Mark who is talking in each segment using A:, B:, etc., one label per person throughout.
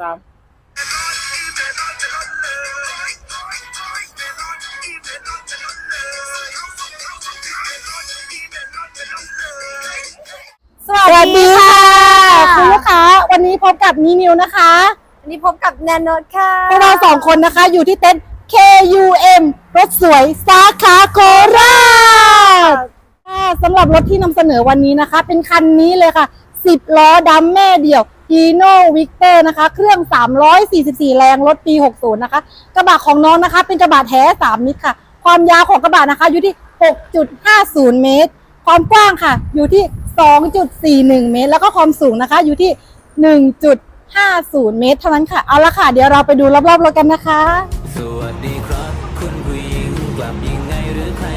A: สาม
B: สวัสดีค่ะ คุณลูกค้า วันนี้พบกับนีนิวนะคะ
C: วันนี้พบกับแนนโนตค่ะ
B: พวกเราสองคนนะคะอยู่ที่เต็นท์ KUM รถสวยสาขาโคราชค่ะสำหรับรถที่นำเสนอวันนี้นะคะ เป็นคันนี้เลยค่ะ 10 ล้อดำแม่เดี่ยว Hino Victor นะคะ เครื่อง 344 แรงรถปี 60 นะคะ กระบะของน้องนะคะ เป็นกระบะแท้ 3 มิตรค่ะ ความยาวของกระบะนะคะ อยู่ที่ 6.50 เมตร ความกว้างค่ะ อยู่ที่ 2.41 เมตร แล้วก็ความสูงนะคะ อยู่ที่ 1.50 เมตร เท่านั้นค่ะ เอาละค่ะ เดี๋ยวเราไปดูรอบๆรถกันนะคะ
D: สวัสดีครับ คุณผู้หญิงกลับยังไงหรือใคร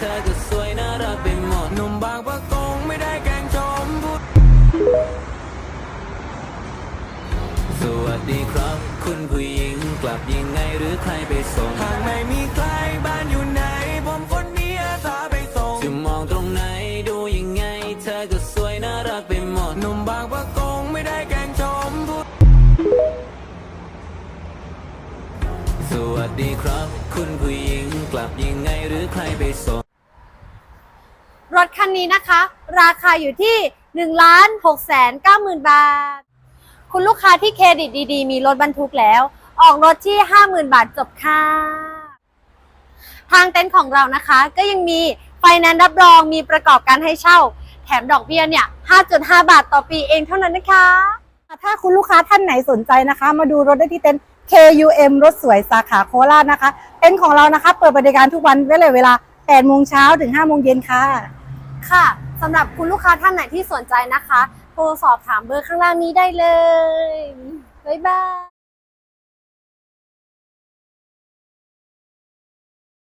D: เธอก็สวยน่ารักไปหมดหนุ่มบางประกงไม่ได้แกล้งชมพูดสวัสดีครับ คุณผู้หญิงกลับยังไงหรือใครไปส่งหากไม่มีใครบ้านอยู่ไหน ผมคนนี้อาสาไปส่งจะมองตรงไหนดูยังไง เธอก็สวยน่ารักไปหมดหนุ่มบางประกงไม่ได้แกล้งชมพูดสวัสดีครับ คุณผู้หญิงกลับยังไงหรือใครไปส่ง
C: รถคันนี้นะคะ ราคาอยู่ที่1ล้าน6แสน9หมื่นบาท คุณลูกค้าที่เครดิตดีๆ มีรถบรรทุกแล้ว ออกรถที่ 50,000 บาทจบค่ะ ทางเต็นท์ของเรานะคะ ก็ยังมีไฟแนนซ์รับรองมีประกอบการให้เช่า แถมดอกเบี้ยเนี่ย 5.5 บาทต่อปีเองเท่านั้นนะคะ
B: ถ้าคุณลูกค้าท่านไหนสนใจนะคะ มาดูรถได้ที่เต็นท์ KUM รถสวยสาขาโคราชนะคะ เต็นท์ของเรานะคะ เปิดบริการทุกวันเวลาเวลา8โมงเช้าถึง5โมงเย็นค่ะ
C: ค่ะสำหรับคุณลูกค้าท่านไหนที่สนใจนะคะ โทรสอบถามเบอร์ข้างล่างนี้ได้เลย บ๊ายบาย